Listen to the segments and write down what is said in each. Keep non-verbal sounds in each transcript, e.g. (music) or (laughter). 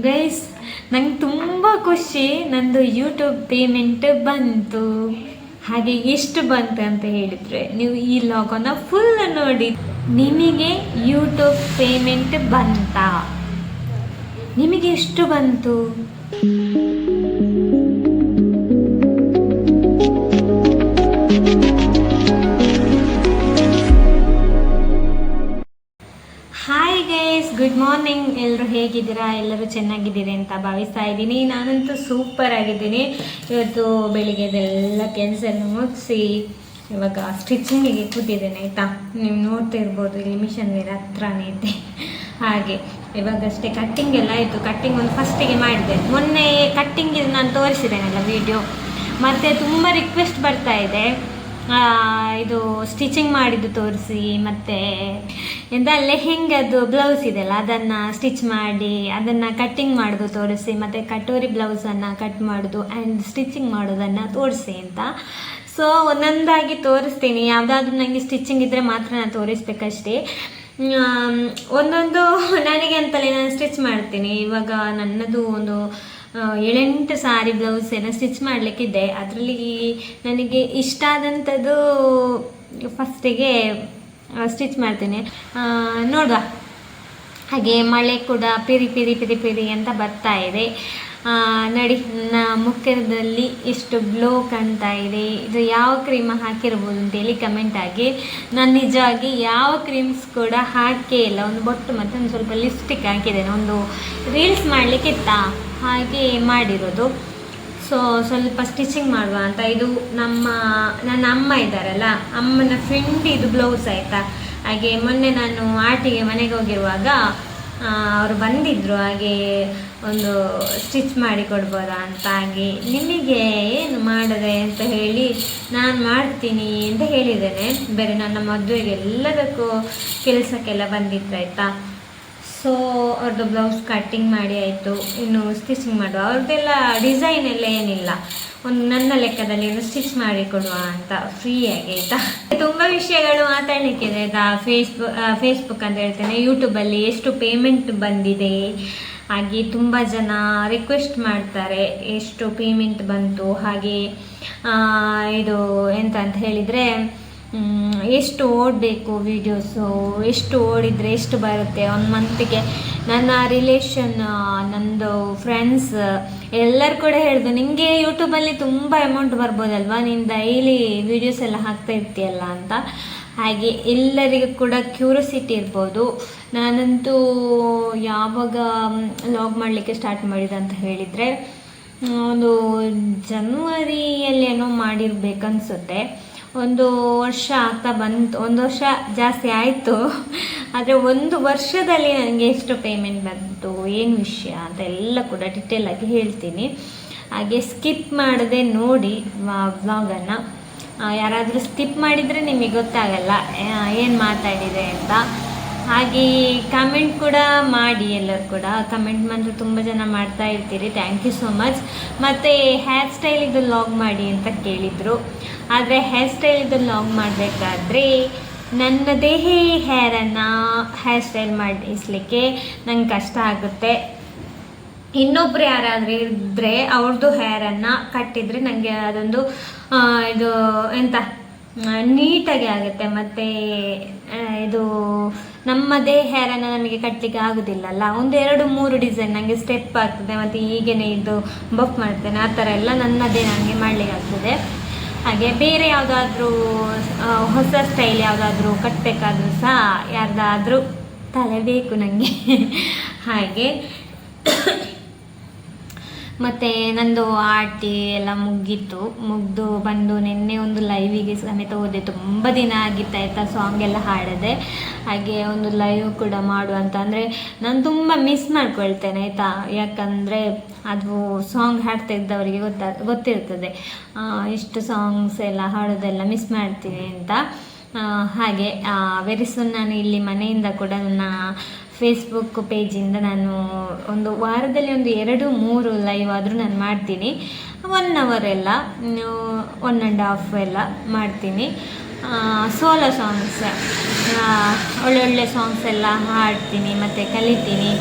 Guys ನಂಗೆ ತುಂಬ ಖುಷಿ ನಂದು ಯೂಟ್ಯೂಬ್ ಪೇಮೆಂಟ್ ಬಂತು. ಹಾಗೆ ಎಷ್ಟು ಬಂತು ಅಂತ ಹೇಳಿದರೆ, ನೀವು ಈ ಲಾಗನ್ನು ಫುಲ್ ನೋಡಿ. ನಿಮಗೆ ಯೂಟ್ಯೂಬ್ ಪೇಮೆಂಟ್ ಬಂತಾ? ನಿಮಗೆ ಎಷ್ಟು ಬಂತು? ಮಾರ್ನಿಂಗ್ ಎಲ್ಲರೂ ಹೇಗಿದ್ದೀರಾ? ಎಲ್ಲರೂ ಚೆನ್ನಾಗಿದ್ದೀರಿ ಅಂತ ಭಾವಿಸ್ತಾ ಇದ್ದೀನಿ. ನಾನಂತೂ ಸೂಪರ್ ಆಗಿದ್ದೀನಿ. ಇವತ್ತು ಬೆಳಿಗ್ಗೆದೆಲ್ಲ ಕೆಲಸ ಮುಗಿಸಿ ಇವಾಗ ಸ್ಟಿಚಿಂಗಿಗೆ ಕೂತಿದ್ದೇನೆ, ಆಯಿತಾ? ನೀವು ನೋಡ್ತಾ ಇರ್ಬೋದು, ಇಲ್ಲಿ ಮಿಷನ್ ಬೇರೆ ಹತ್ರನೇ ಇದೆ. ಹಾಗೆ, ಇವಾಗಷ್ಟೇ ಕಟ್ಟಿಂಗ್ ಎಲ್ಲ ಆಯಿತು. ಕಟ್ಟಿಂಗ್ ಒಂದು ಫಸ್ಟಿಗೆ ಮಾಡಿದೆ. ಮೊನ್ನೆ ಕಟ್ಟಿಂಗ್ ನಾನು ತೋರಿಸಿದ್ದೇನಲ್ಲ ವಿಡಿಯೋ ಮತ್ತು ತುಂಬ ರಿಕ್ವೆಸ್ಟ್ ಬರ್ತಾ ಇದೆ. ಇದು ಸ್ಟಿಚಿಂಗ್ ಮಾಡಿದ್ದು ತೋರಿಸಿ, ಮತ್ತು ಎಂತ ಲೆಹೆಂಗದ್ದು ಬ್ಲೌಸ್ ಇದೆಯಲ್ಲ, ಅದನ್ನು ಸ್ಟಿಚ್ ಮಾಡಿ, ಅದನ್ನು ಕಟ್ಟಿಂಗ್ ಮಾಡೋದು ತೋರಿಸಿ, ಮತ್ತು ಕಟೋರಿ ಬ್ಲೌಸನ್ನು ಕಟ್ ಮಾಡೋದು ಆ್ಯಂಡ್ ಸ್ಟಿಚಿಂಗ್ ಮಾಡೋದನ್ನು ತೋರಿಸಿ ಅಂತ. ಸೊ ಒಂದೊಂದಾಗಿ ತೋರಿಸ್ತೀನಿ. ಯಾವುದಾದ್ರೂ ನನಗೆ ಸ್ಟಿಚಿಂಗ್ ಇದ್ದರೆ ಮಾತ್ರ ನಾನು ತೋರಿಸ್ಬೇಕಷ್ಟೇ. ಒಂದೊಂದು, (laughs) ನನಗೆ ಅಂತಲೇ ನಾನು ಸ್ಟಿಚ್ ಮಾಡ್ತೀನಿ. ಇವಾಗ ನನ್ನದು ಒಂದು ಏಳೆಂಟು ಸಾರಿ ಬ್ಲೌಸ್ ಎಲ್ಲ ಸ್ಟಿಚ್ ಮಾಡಲಿಕ್ಕಿದ್ದೆ. ಅದರಲ್ಲಿ ನನಗೆ ಇಷ್ಟ ಆದಂಥದ್ದು ಫಸ್ಟಿಗೆ ಸ್ಟಿಚ್ ಮಾಡ್ತೀನಿ. ನೋಡುವ. ಹಾಗೆ ಮಳೆ ಕೂಡ ಪಿರಿ ಪಿರಿ ಪಿರಿ ಪಿರಿ ಅಂತ ಬರ್ತಾ ಇದೆ. ನಡಿ, ನನ್ನ ಮುಖದಲ್ಲಿ ಎಷ್ಟು ಗ್ಲೋ ಕಾಣ್ತಾ ಇದೆ. ಇದು ಯಾವ ಕ್ರೀಮ್ ಹಾಕಿರ್ಬೋದು ಅಂತೇಳಿ ಕಮೆಂಟ್ ಆಗಿ. ನಾನು ನಿಜವಾಗಿ ಯಾವ ಕ್ರೀಮ್ಸ್ ಕೂಡ ಹಾಕೇ ಇಲ್ಲ. ಒಂದು ಬೊಟ್ಟು ಮತ್ತು ಒಂದು ಸ್ವಲ್ಪ ಲಿಪ್ಸ್ಟಿಕ್ ಹಾಕಿದ್ದೇನೆ. ಒಂದು ರೀಲ್ಸ್ ಮಾಡಲಿಕ್ಕಿತ್ತ? ಹಾಗೆ ಮಾಡಿರೋದು. ಸೊ ಸ್ವಲ್ಪ ಸ್ಟಿಚಿಂಗ್ ಮಾಡುವ ಅಂತ. ಇದು ನಮ್ಮ, ನನ್ನ ಅಮ್ಮ ಇದ್ದಾರಲ್ಲ, ಅಮ್ಮನ ಫ್ರೆಂಡ್ ಇದು ಬ್ಲೌಸ್ ಆಯಿತಾ? ಹಾಗೆ ಮೊನ್ನೆ ನಾನು ಆಟಿಗೆ ಮನೆಗೆ ಹೋಗಿರುವಾಗ ಅವರು ಬಂದಿದ್ದರು ಹಾಗೆ ಒಂದು ಸ್ಟಿಚ್ ಮಾಡಿ ಕೊಡ್ಬೋದಾ ಅಂತ. ಹಾಗೆ ನಿಮಗೆ ಏನು ಮಾಡಿದೆ ಅಂತ ಹೇಳಿ ನಾನು ಮಾಡ್ತೀನಿ ಅಂತ ಹೇಳಿದ್ದೇನೆ. ಬೇರೆ ನನ್ನ ಮದುವೆಗೆ ಎಲ್ಲದಕ್ಕೂ ಕೆಲಸಕ್ಕೆಲ್ಲ ಆಯಿತಾ? ಸೊ ಅವ್ರದ್ದು ಬ್ಲೌಸ್ ಕಟ್ಟಿಂಗ್ ಮಾಡಿ ಆಯಿತು. ಇನ್ನು ಸ್ಟಿಚಿಂಗ್ ಮಾಡುವ. ಅವ್ರದ್ದೆಲ್ಲ ಡಿಸೈನ್ ಎಲ್ಲ ಏನಿಲ್ಲ. ಒಂದು ನನ್ನ ಲೆಕ್ಕದಲ್ಲಿ ಏನು ಸ್ಟಿಚ್ ಮಾಡಿ ಕೊಡುವ ಅಂತ ಫ್ರೀಯಾಗಿ ಆಯಿತಾ? ತುಂಬ ವಿಷಯಗಳು ಮಾತಾಡಲಿಕ್ಕಿದೆ. ಆಯಿತಾ ಫೇಸ್ಬುಕ್ ಫೇಸ್ಬುಕ್ ಅಂತ ಹೇಳ್ತೇನೆ. ಯೂಟ್ಯೂಬಲ್ಲಿ ಎಷ್ಟು ಪೇಮೆಂಟ್ ಬಂದಿದೆ. ಹಾಗೆ ತುಂಬ ಜನ ರಿಕ್ವೆಸ್ಟ್ ಮಾಡ್ತಾರೆ. ಎಷ್ಟು ಪೇಮೆಂಟ್ ಬಂತು. ಹಾಗೆ ಇದು ಎಂತ ಅಂತ ಹೇಳಿದರೆ ಎಷ್ಟು ಓಡಬೇಕು ವೀಡಿಯೋಸು ಎಷ್ಟು ಓಡಿದರೆ ಎಷ್ಟು ಬರುತ್ತೆ? ಒಂದು ಮಂತಿಗೆ ನನ್ನ ರಿಲೇಷನ್ ನಂದು ಫ್ರೆಂಡ್ಸ್ ಎಲ್ಲರೂ ಕೂಡ ಹೇಳಿದ್ರು ನಿಮಗೆ ಯೂಟ್ಯೂಬಲ್ಲಿ ತುಂಬ ಅಮೌಂಟ್ ಬರ್ಬೋದಲ್ವಾ? ನೀನು ಡೈಲಿ ವೀಡಿಯೋಸ್ ಎಲ್ಲ ಹಾಕ್ತಾ ಇರ್ತೀಯಲ್ಲ ಅಂತ. ಹಾಗೆ ಎಲ್ಲರಿಗೂ ಕೂಡ ಕ್ಯೂರಿಯಾಸಿಟಿ ಇರ್ಬೋದು. ನಾನಂತೂ ಯಾವಾಗ ಲಾಗ್ ಮಾಡಲಿಕ್ಕೆ ಸ್ಟಾರ್ಟ್ ಮಾಡಿದೆ ಅಂತ ಹೇಳಿದರೆ ಒಂದು ಜನವರಿಯಲ್ಲಿ ಏನೋ ಮಾಡಿರ್ಬೇಕನ್ಸುತ್ತೆ. ಒಂದು ವರ್ಷ ಆಗ್ತಾ ಬಂತು. ಒಂದು ವರ್ಷ ಜಾಸ್ತಿ ಆಯಿತು. ಆದರೆ ಒಂದು ವರ್ಷದಲ್ಲಿ ನನಗೆ ಎಷ್ಟು ಪೇಮೆಂಟ್ ಬಂತು, ಏನು ವಿಷಯ ಅಂತ ಎಲ್ಲ ಕೂಡ ಡಿಟೇಲ್ ಆಗಿ ಹೇಳ್ತೀನಿ. ಹಾಗೆ ಸ್ಕಿಪ್ ಮಾಡದೆ ನೋಡಿ ವ್ಲಾಗನ್ನು ಯಾರಾದರೂ ಸ್ಕಿಪ್ ಮಾಡಿದರೆ ನಿಮಗೆ ಗೊತ್ತಾಗಲ್ಲ ಏನು ಮಾತಾಡಿದೆ ಅಂತ. ಹಾಗೆ ಕಮೆಂಟ್ ಕೂಡ ಮಾಡಿ ಎಲ್ಲರೂ ಕೂಡ. ಕಮೆಂಟ್ ಮಾತ್ರ ತುಂಬ ಜನ ಮಾಡ್ತಾ ಇರ್ತೀರಿ. ಥ್ಯಾಂಕ್ ಯು ಸೋ ಮಚ್ ಮತ್ತು ಹೇರ್ ಸ್ಟೈಲ್ ಇದು ಲಾಗ್ ಮಾಡಿ ಅಂತ ಕೇಳಿದರು. ಆದರೆ ಹೇರ್ ಸ್ಟೈಲ್ ಇದು ಲಾಗ್ ಮಾಡಬೇಕಾದ್ರೆ ನನ್ನ ದೇಹಿ ಹೇರನ್ನು ಹೇರ್ ಸ್ಟೈಲ್ ಮಾಡಿಸ್ಲಿಕ್ಕೆ ನಂಗೆ ಕಷ್ಟ ಆಗುತ್ತೆ. ಇನ್ನೊಬ್ರು ಯಾರಾದರೂ ಇದ್ದರೆ ಅವ್ರದ್ದು ಹೇರನ್ನು ಕಟ್ಟಿದರೆ ನನಗೆ ಅದೊಂದು ಇದು ಎಂತ ನೀಟಾಗಿ ಆಗುತ್ತೆ. ಮತ್ತು ಇದು ನಮ್ಮದೇ ಹೇರನ್ನು ನಮಗೆ ಕಟ್ಟಲಿಕ್ಕೆ ಆಗೋದಿಲ್ಲಲ್ಲ. ಒಂದು ಎರಡು ಮೂರು ಡಿಸೈನ್ ನನಗೆ ಸ್ಟೆಪ್ ಆಗ್ತದೆ, ಮತ್ತು ಹೀಗೇನೆ ಇದು ಬಫ್ ಮಾಡ್ತೇನೆ. ಆ ಥರ ಎಲ್ಲ ನನ್ನದೇ ನನಗೆ ಮಾಡಲಿಕ್ಕೆ ಆಗ್ತದೆ ಹಾಗೆ ಬೇರೆ ಯಾವುದಾದ್ರೂ ಹೊಸ ಸ್ಟೈಲ್ ಯಾವುದಾದ್ರೂ ಕಟ್ಟಬೇಕಾದ್ರೂ ಸಹ ಯಾರ್ದಾದ್ರೂ ತಲೆ ಬೇಕು ನನಗೆ ಹಾಗೆ. ಮತ್ತು ನಂದು ಆರ್ಟಿ ಎಲ್ಲ ಮುಗೀತು. ಮುಗಿದು ಬಂದು ನಿನ್ನೆ ಒಂದು ಲೈವಿಗೆ ಸಮೇತ ಹೋದೆ. ತುಂಬ ದಿನ ಆಗಿತ್ತು ಆಯಿತಾ ಸಾಂಗ್ ಎಲ್ಲ ಹಾಡದೆ. ಹಾಗೆ ಒಂದು ಲೈವ್ ಕೂಡ ಮಾಡು ಅಂತ. ಅಂದರೆ ನಾನು ತುಂಬ ಮಿಸ್ ಮಾಡ್ಕೊಳ್ತೇನೆ ಆಯಿತಾ? ಯಾಕಂದರೆ ಅದು ಸಾಂಗ್ ಹಾಡ್ತಾ ಇದ್ದವರಿಗೆ ಗೊತ್ತಾ, ಗೊತ್ತಿರ್ತದೆ. ಇಷ್ಟು ಸಾಂಗ್ಸ್ ಎಲ್ಲ ಹಾಡೋದೆಲ್ಲ ಮಿಸ್ ಮಾಡ್ತೀನಿ ಅಂತ. ಹಾಗೆ ವೆರಿ ಸೂನ್ ನಾನು ಇಲ್ಲಿ ಮನೆಯಿಂದ ಕೂಡ ನನ್ನ ಫೇಸ್ಬುಕ್ ಪೇಜಿಂದ ನಾನು ಒಂದು ವಾರದಲ್ಲಿ ಒಂದು ಎರಡು, ಮೂರು ಲೈವ್ ಆದರೂ ನಾನು ಮಾಡ್ತೀನಿ. ಒನ್ ಅವರ್ ಎಲ್ಲ ಒನ್ ಆ್ಯಂಡ್ ಹಾಫ್ ಎಲ್ಲ ಮಾಡ್ತೀನಿ. ಸೋಲೋ ಸಾಂಗ್ಸ್ ಒಳ್ಳೊಳ್ಳೆ ಸಾಂಗ್ಸ್ ಎಲ್ಲ ಹಾಡ್ತೀನಿ, ಮತ್ತು ಕಲಿತೀನಿ.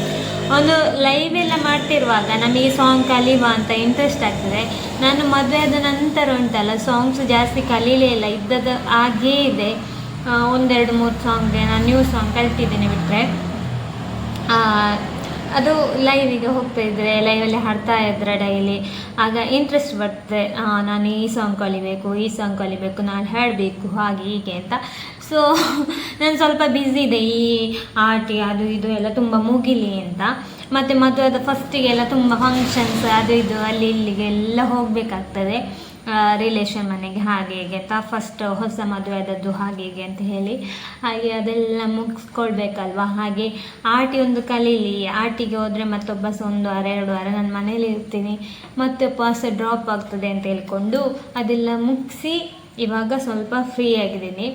ಒಂದು ಲೈವ್ ಎಲ್ಲ ಮಾಡ್ತಿರುವಾಗ ನಮಗೆ ಸಾಂಗ್ ಕಲಿಯುವ ಅಂತ ಇಂಟ್ರೆಸ್ಟ್ ಆಗ್ತದೆ. ನಾನು ಮದುವೆ ಆದ ನಂತರ ಉಂಟಲ್ಲ ಸಾಂಗ್ಸ್ ಜಾಸ್ತಿ ಕಲೀಲೇ ಇಲ್ಲ, ಇದ್ದದ್ದು ಹಾಗೇ ಇದೆ. ಒಂದೆರಡು, ಮೂರು ಸಾಂಗ್ಗೆ ನಾನು ನ್ಯೂ ಸಾಂಗ್ ಕಲ್ತಿದ್ದೇನೆ ಬಿಟ್ಟರೆ ಅದು ಲೈವಿಗೆ ಹೋಗ್ತಾ ಇದ್ದರೆ ಲೈವಲ್ಲಿ ಹಾಡ್ತಾ ಇದ್ರೆ ಡೈಲಿ ಆಗ ಇಂಟ್ರೆಸ್ಟ್ ಬರ್ತದೆ ನಾನು ಈ ಸಾಂಗ್ ಕಲಿಬೇಕು, ಈ ಸಾಂಗ್ ಕಲಿಬೇಕು, ನಾನು ಹೇಳಬೇಕು ಹಾಗೆ ಹೀಗೆ ಅಂತ. ಸೊ (laughs) ನಾನು ಸ್ವಲ್ಪ ಬ್ಯುಸಿ ಇದೆ ಈ ಆರ್ಟಿ, ಅದು ಇದು ಎಲ್ಲ ತುಂಬ ಮುಗಿಲಿ ಅಂತ. ಮತ್ತು ಮದುವೆದ ಫಸ್ಟಿಗೆಲ್ಲ ತುಂಬ ಫಂಕ್ಷನ್ಸ್ ಅದು ಇದು, ಅಲ್ಲಿ ಇಲ್ಲಿಗೆ ಎಲ್ಲ ಹೋಗಬೇಕಾಗ್ತದೆ. ರಿಲೇಷನ್ ಮನೆಗೆ ಹಾಗೆ ಹೀಗೆ ಅಂತ ಫಸ್ಟ್ ಹೊಸ ಮದುವೆ ಆದದ್ದು ಹಾಗೆ ಹೀಗೆ ಅಂತ ಹೇಳಿ, ಹಾಗೆ ಅದೆಲ್ಲ ಮುಗಿಸ್ಕೊಳ್ಬೇಕಲ್ವಾ? ಹಾಗೆ ಆಟಿ ಒಂದು ಕಲೀಲಿ, ಆಟಿಗೆ ಹೋದರೆ ಮತ್ತೊಬ್ಬ ಒಂದು ವಾರ, ಎರಡು ವಾರ ನಾನು ಮನೇಲಿ ಇರ್ತೀನಿ, ಮತ್ತೆ ಪಾಸ್ ಡ್ರಾಪ್ ಆಗ್ತದೆ ಅಂತ ಹೇಳ್ಕೊಂಡು ಅದೆಲ್ಲ ಮುಗಿಸಿ ಇವಾಗ ಸ್ವಲ್ಪ ಫ್ರೀ ಆಗಿದ್ದೀನಿ.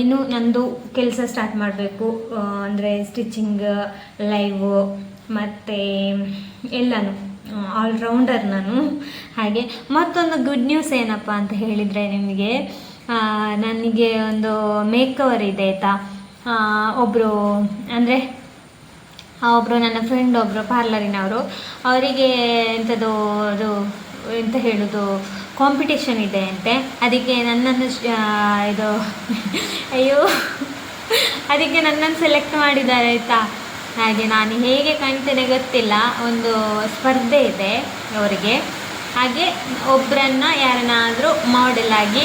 ಇನ್ನು ನಂದು ಕೆಲಸ ಸ್ಟಾರ್ಟ್ ಮಾಡಬೇಕು ಅಂದರೆ ಸ್ಟಿಚಿಂಗ್ ಲೈವು ಮತ್ತು ಎಲ್ಲನೂ. ಆಲ್ರೌಂಡರ್ ನಾನು. ಹಾಗೆ ಮತ್ತೊಂದು ಗುಡ್ ನ್ಯೂಸ್ ಏನಪ್ಪ ಅಂತ ಹೇಳಿದರೆ ನಿಮಗೆ ನನಗೆ ಒಂದು ಮೇಕವರ್ ಇದೆ ಆಯಿತಾ? ಒಬ್ಬರು ಅಂದರೆ ಒಬ್ಬರು ನನ್ನ ಫ್ರೆಂಡ್ ಒಬ್ಬರು ಪಾರ್ಲರಿನವರು ಅವರಿಗೆ ಎಂಥದ್ದು ಅದು, ಎಂತ ಹೇಳೋದು ಕಾಂಪಿಟೇಷನ್ ಇದೆ ಅಂತೆ. ಅದಕ್ಕೆ ನನ್ನನ್ನು ಇದು, (laughs) ಅಯ್ಯೋ, ಅದಕ್ಕೆ ನನ್ನನ್ನು ಸೆಲೆಕ್ಟ್ ಮಾಡಿದ್ದಾರೆ ಆಯಿತಾ? ಹಾಗೆ ನಾನು ಹೇಗೆ ಕಾಣ್ತೇನೆ ಗೊತ್ತಿಲ್ಲ, ಒಂದು ಸ್ಪರ್ಧೆ ಇದೆ ಅವರಿಗೆ. ಹಾಗೆ ಒಬ್ಬರನ್ನ ಯಾರನ್ನಾದರೂ ಮಾಡೆಲ್ ಆಗಿ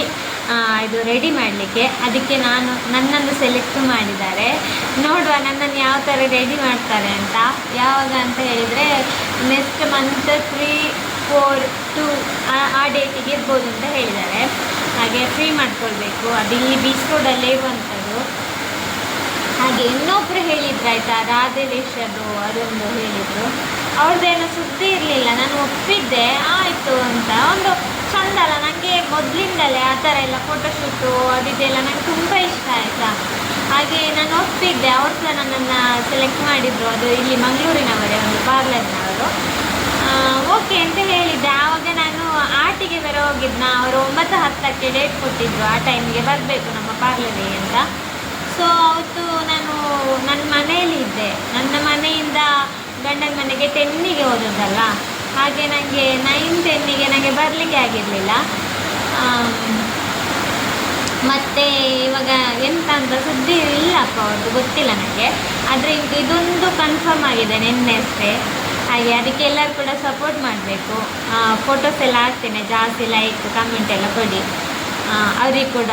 ಇದು ರೆಡಿ ಮಾಡಲಿಕ್ಕೆ ಅದಕ್ಕೆ ನಾನು ನನ್ನನ್ನು ಸೆಲೆಕ್ಟ್ ಮಾಡಿದ್ದಾರೆ. ನೋಡುವ ನನ್ನನ್ನು ಯಾವ ಥರ ರೆಡಿ ಮಾಡ್ತಾರೆ ಅಂತ. ಯಾವಾಗ ಅಂತ ಹೇಳಿದರೆ next month three four to ಆ ಡೇಟಿಗೆ ಇರ್ಬೋದು ಅಂತ ಹೇಳಿದ್ದಾರೆ. ಹಾಗೆ ಫ್ರೀ ಮಾಡ್ಕೊಳ್ಬೇಕು. ಅದು ಇಲ್ಲಿ ಬೀಚ್ ರೋಡಲ್ಲೇ ಇರುವಂಥದ್ದು. ಆಯ್ತಾ? ಅದು ಅದೊಂದು ಹೇಳಿದ್ರು. ಅವ್ರದ್ದೇನು ಸುದ್ದಿ ಇರಲಿಲ್ಲ, ನಾನು ಒಪ್ಪಿದ್ದೆ, ಆಯಿತು ಅಂತ. ಒಂದು ಚಂದ ಅಲ್ಲ ನನಗೆ ಮೊದಲಿಂದಲೇ ಆ ಥರ ಎಲ್ಲ ಫೋಟೋಶೂಟು ಅದಿದೆಲ್ಲ ನಂಗೆ ತುಂಬ ಇಷ್ಟ ಆಯಿತಾ? ಹಾಗೆ ನಾನು ಒಪ್ಪಿದ್ದೆ, ಅವ್ರು ಸಹ ನನ್ನನ್ನು ಸೆಲೆಕ್ಟ್ ಮಾಡಿದರು. ಅದು ಇಲ್ಲಿ ಮಂಗಳೂರಿನವರೇ, ಒಂದು ಪಾರ್ಲರ್ನವರು. ಓಕೆ ಅಂತ ಹೇಳಿದ್ದೆ. ಆವಾಗ ನಾನು ಆಟಿಗೆ ಬೇರೆ ಹೋಗಿದ್ನ. ಅವರು ಒಂಬತ್ತು ಹತ್ತಕ್ಕೆ ಡೇಟ್ ಕೊಟ್ಟಿದ್ರು. ಆ ಟೈಮಿಗೆ ಬರಬೇಕು ನಮ್ಮ ಪಾರ್ಲರಿಗೆ ಅಂತ. ಸೊ ಅವತ್ತು ನನ್ನ ಮನೆಯಲ್ಲಿ ಇದ್ದೆ. ನನ್ನ ಮನೆಯಿಂದ ಗಂಡನ ಮನೆಗೆ ಟೆನ್ನಿಗೆ ಹೋದದ್ದಲ್ಲ. ಹಾಗೆ ನನಗೆ ನೈನ್ ಟೆನ್ನಿಗೆ ನನಗೆ ಬರಲಿಕ್ಕೆ ಆಗಿರಲಿಲ್ಲ. ಮತ್ತು ಇವಾಗ ಎಂತ ಅಂತ ಸುದ್ದಿ ಇಲ್ಲಪ್ಪ ಅವ್ರದ್ದು ಗೊತ್ತಿಲ್ಲ ನನಗೆ ಆದರೆ ಇದೊಂದು ಕನ್ಫರ್ಮ್ ಆಗಿದೆ ನಿನ್ನೆ ಅಷ್ಟೇ. ಹಾಗೆ ಅದಕ್ಕೆ ಎಲ್ಲರೂ ಕೂಡ ಸಪೋರ್ಟ್ ಮಾಡಬೇಕು. ಫೋಟೋಸ್ ಎಲ್ಲ ಹಾಕ್ತೇನೆ, ಜಾಸ್ತಿ ಲೈಕ್ ಕಮೆಂಟ್ ಎಲ್ಲ ಕೊಡಿ. ಅವ್ರಿಗೆ ಕೂಡ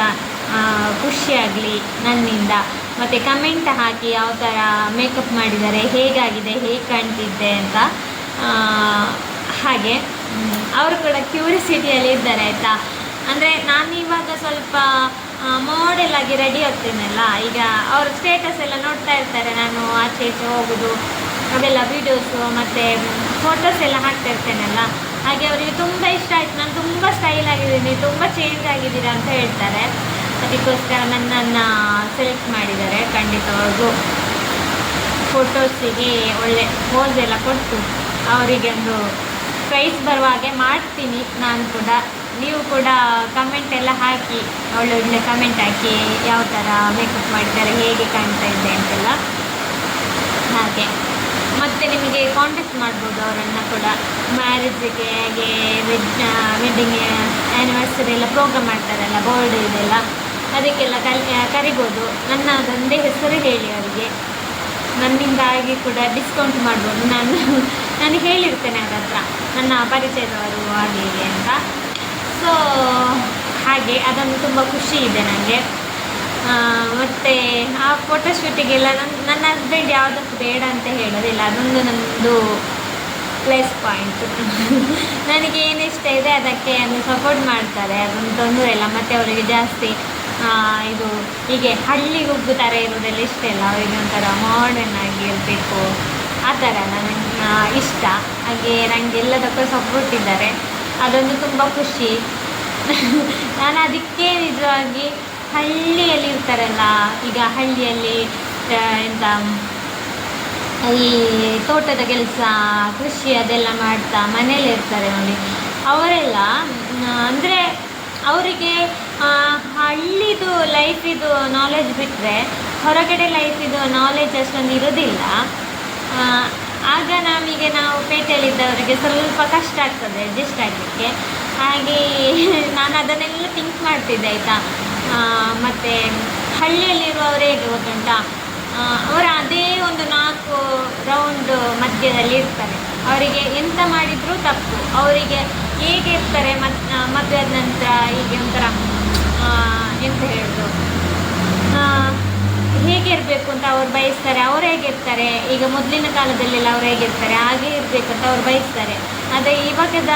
ಖುಷಿಯಾಗಲಿ ನನ್ನಿಂದ. ಮತ್ತು ಕಮೆಂಟ್ ಹಾಕಿ ಯಾವ ಥರ ಮೇಕಪ್ ಮಾಡಿದ್ದಾರೆ, ಹೇಗಾಗಿದೆ, ಹೇಗೆ ಕಾಣ್ತಿದ್ದೆ ಅಂತ ಹಾಗೆ. ಅವರು ಕೂಡ ಕ್ಯೂರಿಸಿಟಿಯಲ್ಲಿ ಇದ್ದಾರೆ ಆಯಿತಾ? ಅಂದರೆ ನಾನು ಇವಾಗ ಸ್ವಲ್ಪ ಮಾಡೆಲ್ ಆಗಿ ರೆಡಿ ಆಗ್ತೇನಲ್ಲ, ಈಗ ಅವ್ರ ಸ್ಟೇಟಸ್ ಎಲ್ಲ ನೋಡ್ತಾ ಇರ್ತಾರೆ, ನಾನು ಆಚೆ ಈಚೆ ಹೋಗೋದು, ಅವೆಲ್ಲ ವೀಡಿಯೋಸು ಮತ್ತು ಫೋಟೋಸ್ ಎಲ್ಲ ಹಾಕ್ತಾ ಇರ್ತೇನಲ್ಲ, ಹಾಗೆ ಅವರಿಗೆ ತುಂಬ ಇಷ್ಟ ಆಯ್ತು. ನಾನು ತುಂಬ ಸ್ಟೈಲ್ ಆಗಿದ್ದೀನಿ, ತುಂಬ ಚೇಂಜ್ ಆಗಿದ್ದೀರಾ ಅಂತ ಹೇಳ್ತಾರೆ. ಅದಕ್ಕೋಸ್ಕರ ನನ್ನನ್ನು ಸೆಲೆಕ್ಟ್ ಮಾಡಿದ್ದಾರೆ. ಖಂಡಿತವಾಗೂ ಫೋಟೋಸಿಗೆ ಒಳ್ಳೆ ಪೋಸ್ ಎಲ್ಲ ಕೊಟ್ಟು ಅವರಿಗೆ ಒಂದು ಪ್ರೈಸ್ ಬರುವ ಹಾಗೆ ಮಾಡ್ತೀನಿ. ನಾನು ಕೂಡ, ನೀವು ಕೂಡ ಕಮೆಂಟ್ ಎಲ್ಲ ಹಾಕಿ, ಒಳ್ಳೆ ಒಳ್ಳೆ ಕಮೆಂಟ್ ಹಾಕಿ ಯಾವ ಥರ ಮೇಕಪ್ ಮಾಡಿದ್ದಾರೆ, ಹೇಗೆ ಕಾಣ್ತಾ ಇದೆ ಅಂತೆಲ್ಲ ಹಾಗೆ. ಮತ್ತು ನಿಮಗೆ ಕಾಂಟ್ಯಾಕ್ಟ್ ಮಾಡ್ಬೋದು ಅವರನ್ನು ಕೂಡ. ಮ್ಯಾರೇಜಿಗೆ ಹಾಗೆ ವೆಡ್ ವೆಡ್ಡಿಂಗ್ ಆ್ಯನಿವರ್ಸರಿ ಎಲ್ಲ ಪ್ರೋಗ್ರಾಮ್ ಮಾಡ್ತಾರಲ್ಲ ಬರ್ಡೇ ಇದೆಲ್ಲ. ಅದಕ್ಕೆಲ್ಲ ಕಲ್ ಕರಿಬೋದು. ನನ್ನ ಅದೊಂದೇ ಹೆಸರು ಹೇಳಿ ಅವರಿಗೆ. ನನ್ನಿಂದ ಆಗಿ ಕೂಡ ಡಿಸ್ಕೌಂಟ್ ಮಾಡ್ಬೋದು. ನಾನು ನಾನು ಹೇಳಿರ್ತೇನೆ ಅವ್ರ ನನ್ನ ಪರಿಚಯದವರು ಹಾಗೆ ಅಂತ. ಸೊ ಹಾಗೆ ಅದೊಂದು ತುಂಬ ಖುಷಿ ಇದೆ ನನಗೆ ಮತ್ತು ಆ ಫೋಟೋಶೂಟಿಗೆಲ್ಲ ನನ್ನ ನನ್ನ ಹಸ್ಬೆಂಡ್ ಯಾವುದಕ್ಕೂ ಬೇಡ ಅಂತ ಹೇಳೋದಿಲ್ಲ. ಅದೊಂದು ನನ್ನದು ಪ್ಲಸ್ ಪಾಯಿಂಟ್ ನನಗೆ ಏನು ಇಷ್ಟ ಇದೆ ಅದಕ್ಕೆ ಅದನ್ನು ಸಪೋರ್ಟ್ ಮಾಡ್ತಾರೆ. ಅದೊಂದು ತೊಂದರೆ ಇಲ್ಲ. ಮತ್ತು ಅವರಿಗೆ ಜಾಸ್ತಿ ಇದು ಹೀಗೆ ಹಳ್ಳಿ ಉಗ್ಗು ಥರ ಇರೋದೆಲ್ಲ ಇಷ್ಟ ಇಲ್ಲ. ಅವರಿಗೆ ಒಂಥರ ಮಾಡರ್ನ್ ಆಗಿ ಇರಬೇಕು ಆ ಥರ ಎಲ್ಲ ನಂಗೆ ಇಷ್ಟ. ಹಾಗೆ ನನಗೆ ಎಲ್ಲದಕ್ಕೂ ಸಪೋರ್ಟ್ ಇದ್ದಾರೆ ಅದೊಂದು ತುಂಬ ಖುಷಿ. (laughs) ನಾನು ಅದಕ್ಕೆ ನಿಜವಾಗಿ ಹಳ್ಳಿಯಲ್ಲಿ ಇರ್ತಾರಲ್ಲ, ಈಗ ಹಳ್ಳಿಯಲ್ಲಿ ಎಂತ, ಈ ತೋಟದ ಕೆಲಸ, ಕೃಷಿ ಅದೆಲ್ಲ ಮಾಡ್ತಾ ಮನೇಲಿ ಇರ್ತಾರೆ ನೋಡಿ. ಅವರೆಲ್ಲ ಅಂದರೆ ಅವರಿಗೆ ಹಳ್ಳಿದು ಲೈಫಿದು ನಾಲೆಜ್ ಬಿಟ್ಟರೆ ಹೊರಗಡೆ ಲೈಫಿದು ನಾಲೆಜ್ ಅಷ್ಟೊಂದು ಇರೋದಿಲ್ಲ. ಆಗ ನಮಗೆ ನಾವು ಪೇಟೆಯಲ್ಲಿದ್ದವರಿಗೆ ಸ್ವಲ್ಪ ಕಷ್ಟ ಆಗ್ತದೆ ಅಡ್ಜಸ್ಟ್ ಆಗಲಿಕ್ಕೆ. ಹಾಗೆ (laughs) ನಾನು ಅದನ್ನೆಲ್ಲ ಥಿಂಕ್ ಮಾಡ್ತಿದ್ದೆ ಆಯಿತಾ? ಮತ್ತು ಹಳ್ಳಿಯಲ್ಲಿರುವವರೇ ಹೇಗೆ ಗೊತ್ತುಂಟಾ? ಅವರು ಅದೇ ಒಂದು ನಾಲ್ಕು ರೌಂಡ್ ಮಧ್ಯದಲ್ಲಿ ಇರ್ತಾರೆ. ಅವರಿಗೆ ಎಂತ ಮಾಡಿದರೂ ತಪ್ಪು. ಅವರಿಗೆ ಹೇಗೆ ಇರ್ತಾರೆ ಮದ್ ಮದುವೆ ಆದ ನಂತರ ಹೀಗೆ ಒಂಥರ ಎಂತ ಹೇಳೋದು ಹೇಗೆ ಇರಬೇಕು ಅಂತ ಅವ್ರು ಬಯಸ್ತಾರೆ, ಅವ್ರು ಹೇಗಿರ್ತಾರೆ ಈಗ ಮೊದಲಿನ ಕಾಲದಲ್ಲೆಲ್ಲ ಅವ್ರು ಹೇಗಿರ್ತಾರೆ ಹಾಗೆ ಇರಬೇಕು ಅಂತ ಅವ್ರು ಬಯಸ್ತಾರೆ. ಆದರೆ ಇವಾಗದ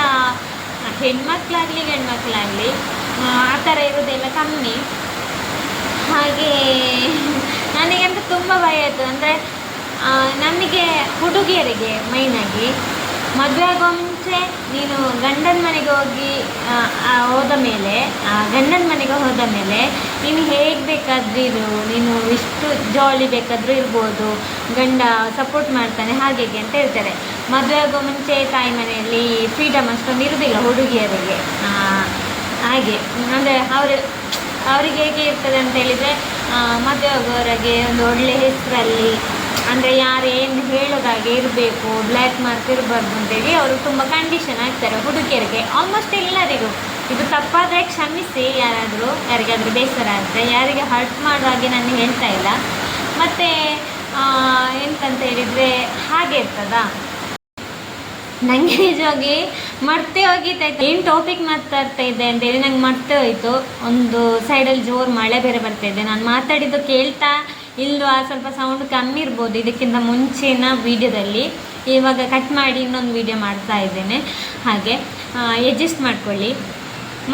ಹೆಣ್ಮಕ್ಳಾಗಲಿ, ಗಂಡ್ಮಕ್ಳಾಗಲಿ, ಆ ಥರ ಇರೋದೆಲ್ಲ ಕಮ್ಮಿ. ಹಾಗೆ ಅಂತ ತುಂಬ ಭಯ ಆಯಿತು ಅಂದರೆ ನಮಗೆ ಹುಡುಗಿಯರಿಗೆ ಮೈನಾಗಿ ಮದುವೆ ಆಗೋ ಮುಂಚೆ ನೀನು ಗಂಡನ ಮನೆಗೆ ಹೋಗಿ ಹೋದ ಮೇಲೆ ಗಂಡನ ಮನೆಗೆ ಹೋದ ಮೇಲೆ ನೀನು ಹೇಗೆ ಬೇಕಾದ್ರೂ ಇರು, ನೀನು ಇಷ್ಟು ಜಾಲಿ ಬೇಕಾದರೂ ಇರ್ಬೋದು, ಗಂಡ ಸಪೋರ್ಟ್ ಮಾಡ್ತಾನೆ ಹಾಗೆ ಅಂತ ಹೇಳ್ತಾರೆ. ಮದುವೆ ಆಗೋ ಮುಂಚೆ ತಾಯಿ ಮನೆಯಲ್ಲಿ ಫ್ರೀಡಮ್ ಅಷ್ಟೊಂದು ಇರೋದಿಲ್ಲ ಹುಡುಗಿಯರಿಗೆ. ಹಾಗೆ, ಅಂದರೆ ಅವರು, ಅವರಿಗೆ ಹೇಗೆ ಇರ್ತದೆ ಅಂತ ಹೇಳಿದರೆ ಮದುವೆ ಆಗೋವರೆಗೆ ಒಂದು ಒಳ್ಳೆಯ ಹೆಸರಲ್ಲಿ ಅಂದರೆ ಯಾರು ಏನು ಹೇಳೋದಾಗೆ ಇರಬೇಕು ಬ್ಲ್ಯಾಕ್ ಮಾರ್ಕ್ ಇರಬಾರ್ದು ಅಂತೇಳಿ ಅವರು ತುಂಬ ಕಂಡೀಷನ್ ಆಗ್ತಾರೆ ಹುಡುಗಿಯರಿಗೆ. ಆಲ್ಮೋಸ್ಟ್ ಎಲ್ಲರಿಗೂ. ಇದು ತಪ್ಪಾದರೆ ಕ್ಷಮಿಸಿ, ಯಾರಾದರೂ, ಯಾರಿಗಾದರೂ ಬೇಸರ ಆದರೆ, ಯಾರಿಗೆ ಹರ್ಟ್ ಮಾಡೋ ಹಾಗೆ ನಾನು ಹೇಳ್ತಾ ಇಲ್ಲ. ಮತ್ತು ಎಂತಂತ ಹೇಳಿದರೆ ಹಾಗೆ ಇರ್ತದಾ. ನನಗೆ ನಿಜವಾಗಿ ಮರ್ತೇ ಹೋಗಿತ್ತಾಯ್ತು ಏನು ಟಾಪಿಕ್ ಮಾತಾಡ್ತಾ ಇದ್ದೆ ಅಂತೇಳಿ ನಂಗೆ ಮರ್ತೇ ಹೋಯಿತು. ಒಂದು ಸೈಡಲ್ಲಿ ಜೋರು ಮಳೆ ಬೇರೆ ಬರ್ತಾ ಇದೆ. ನಾನು ಮಾತಾಡಿದ್ದು ಕೇಳ್ತಾ ಇಲ್ವಾ? ಸ್ವಲ್ಪ ಸೌಂಡ್ ಕಮ್ಮಿ ಇರ್ಬೋದು. ಇದಕ್ಕಿಂತ ಮುಂಚಿನ ವೀಡಿಯೋದಲ್ಲಿ ಇವಾಗ ಕಟ್ ಮಾಡಿ ಇನ್ನೊಂದು ವೀಡಿಯೋ ಮಾಡ್ತಾ ಇದ್ದೇನೆ. ಹಾಗೆ ಅಡ್ಜಸ್ಟ್ ಮಾಡ್ಕೊಳ್ಳಿ.